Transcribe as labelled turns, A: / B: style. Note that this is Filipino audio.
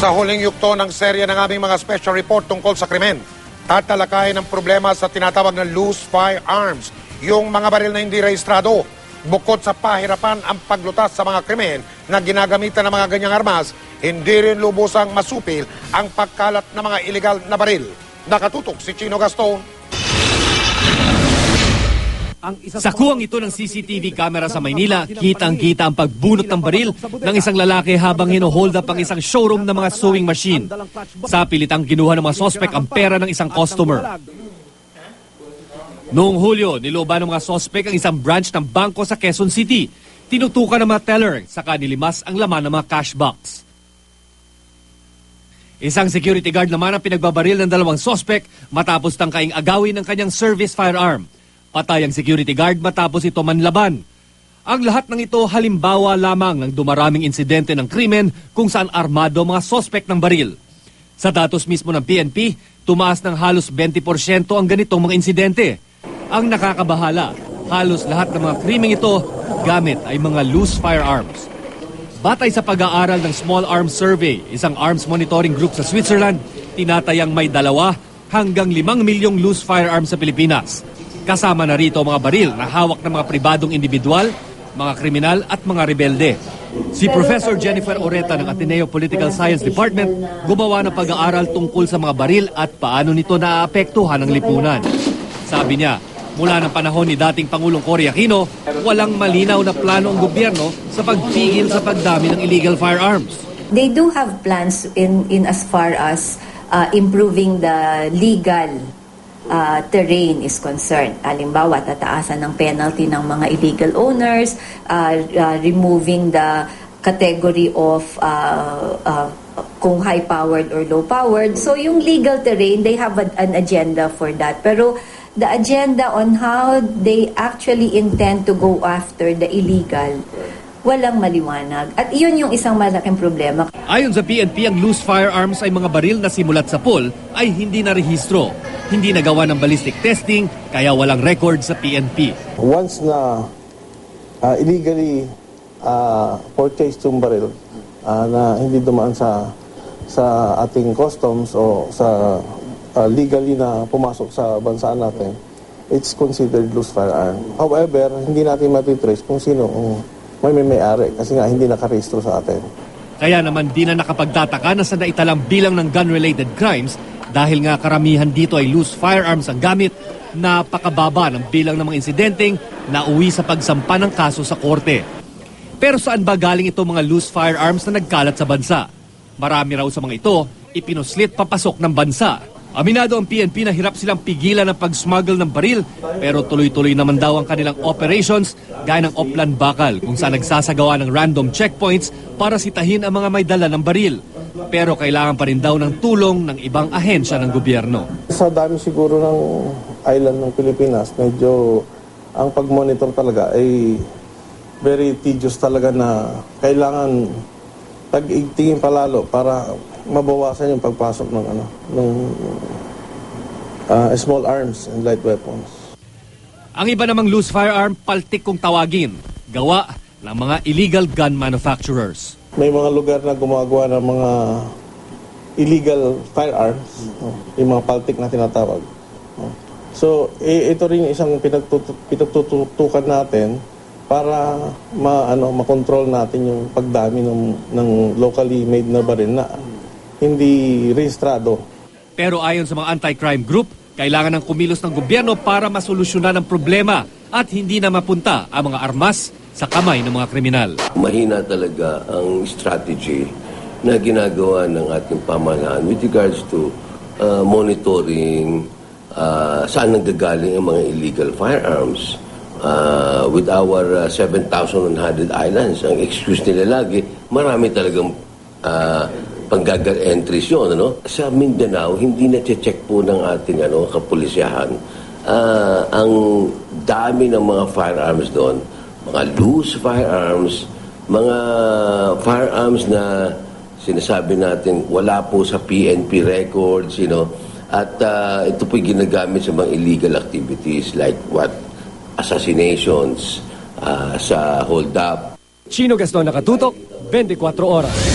A: Sa huling yukto ng serya ng aming mga special report tungkol sa krimen, tatalakayin ang problema sa tinatawag na loose firearms, yung mga baril na hindi rehistrado. Bukod sa pahirapan ang paglutas sa mga krimen na ginagamitan ng mga ganyang armas, hindi rin lubusang masupil ang pagkalat ng mga illegal na baril. Nakatutok si Chino Gaston.
B: Sa kuwang ito ng CCTV camera sa Maynila, kitang-kita ang pagbunot ng baril ng isang lalaki habang hinohold up ang isang showroom ng mga sewing machine. Sa pilitang kinuha ng mga sospek ang pera ng isang customer. Noong Hulyo, niloba ng mga sospek ang isang branch ng bangko sa Quezon City. Tinutukan ng mga teller, saka nilimas ang laman ng mga cash box. Isang security guard naman ang pinagbabaril ng dalawang sospek matapos tangkaing agawin ng kanyang service firearm. Patay ang security guard matapos ito manlaban. Ang lahat ng ito halimbawa lamang ng dumaraming insidente ng krimen kung saan armado mga sospek ng baril. Sa datos mismo ng PNP, tumaas ng halos 20% ang ganitong mga insidente. Ang nakakabahala, halos lahat ng mga krimeng ito gamit ay mga loose firearms. Batay sa pag-aaral ng Small Arms Survey, isang arms monitoring group sa Switzerland, tinatayang may dalawa hanggang limang milyong loose firearms sa Pilipinas. Kasama na rito ang mga baril na hawak ng mga pribadong individual, mga kriminal at mga rebelde. Si Professor Jennifer Oreta ng Ateneo Political Science Department gumawa ng pag-aaral tungkol sa mga baril at paano nito naaapektuhan ng lipunan. Sabi niya, mula ng panahon ni dating Pangulong Cory Aquino, walang malinaw na plano ang gobyerno sa pagpigil sa pagdami ng illegal firearms.
C: They do have plans in in as far as uh, improving the legal uh, terrain is concerned. Halimbawa, tataasan ng penalty ng mga illegal owners, uh, uh, removing the category of uh, uh, kung high-powered or low-powered. So yung legal terrain, they have a- an agenda for that. Pero the agenda on how they actually intend to go after the illegal, walang maliwanag. At iyon yung isang malaking problema.
B: Ayon sa PNP, ang loose firearms ay mga baril na simulat sa pool ay hindi na rehistro. Hindi nagawa ng ballistic testing, kaya walang record sa PNP.
D: once na ah, illegally uh, purchased yung baril ah, na hindi dumaan sa sa ating customs o sa ah, legally na pumasok sa bansa natin, it's considered loose firearm. However, hindi natin matitrace kung sino ang may may may-ari kasi nga hindi nakarehistro sa atin.
B: Kaya naman di na nakapagtataka na sa naitalang bilang ng gun-related crimes dahil nga karamihan dito ay loose firearms ang gamit, napakababa ng bilang ng mga insidenteng nauwi sa pagsampa ng kaso sa korte. Pero saan ba galing itong mga loose firearms na nagkalat sa bansa? Marami raw sa mga ito, ipinuslit papasok ng bansa. Aminado ang PNP na hirap silang pigilan ng pag-smuggle ng baril pero tuloy-tuloy naman daw ang kanilang operations gaya ng Oplan Bakal kung saan nagsasagawa ng random checkpoints para sitahin ang mga may dala ng baril. Pero kailangan pa rin daw ng tulong ng ibang ahensya ng gobyerno.
D: Sa dami siguro ng island ng Pilipinas, medyo ang pag-monitor talaga ay very tedious talaga na kailangan pag-igtingin palalo para mabawasan yung pagpasok ng ano ng ah, small arms and light weapons.
B: Ang iba namang loose firearm, paltik kung tawagin. Gawa ng mga illegal gun manufacturers.
D: May mga lugar na gumagawa ng mga illegal firearms, no? yung mga paltik na tinatawag. no? So, ito rin isang pinagtutu- pinagtututukan natin para ma ano makontrol natin yung pagdami ng ng locally made na baril na hindi rehistrado.
B: Pero ayon sa mga anti-crime group, kailangan ng kumilos ng gobyerno para masolusyonan ang problema at hindi na mapunta ang mga armas sa kamay ng mga kriminal.
E: mahina talaga ang strategy na ginagawa ng ating pamahalaan with regards to uh, monitoring uh, saan nanggagaling ang mga illegal firearms. Uh, with our uh, 7,100 islands, ang excuse nila lagi, marami talagang uh, panggagal entries yun. Ano? Sa Mindanao, hindi na check po ng ating ano, kapulisyahan. Ah, ang dami ng mga firearms doon, mga loose firearms, mga firearms na sinasabi natin wala po sa PNP records, you know, at ah, ito po ginagamit sa mga illegal activities like what assassinations, ah, sa hold up,
B: Chino Gaston nakatutok, 24 oras.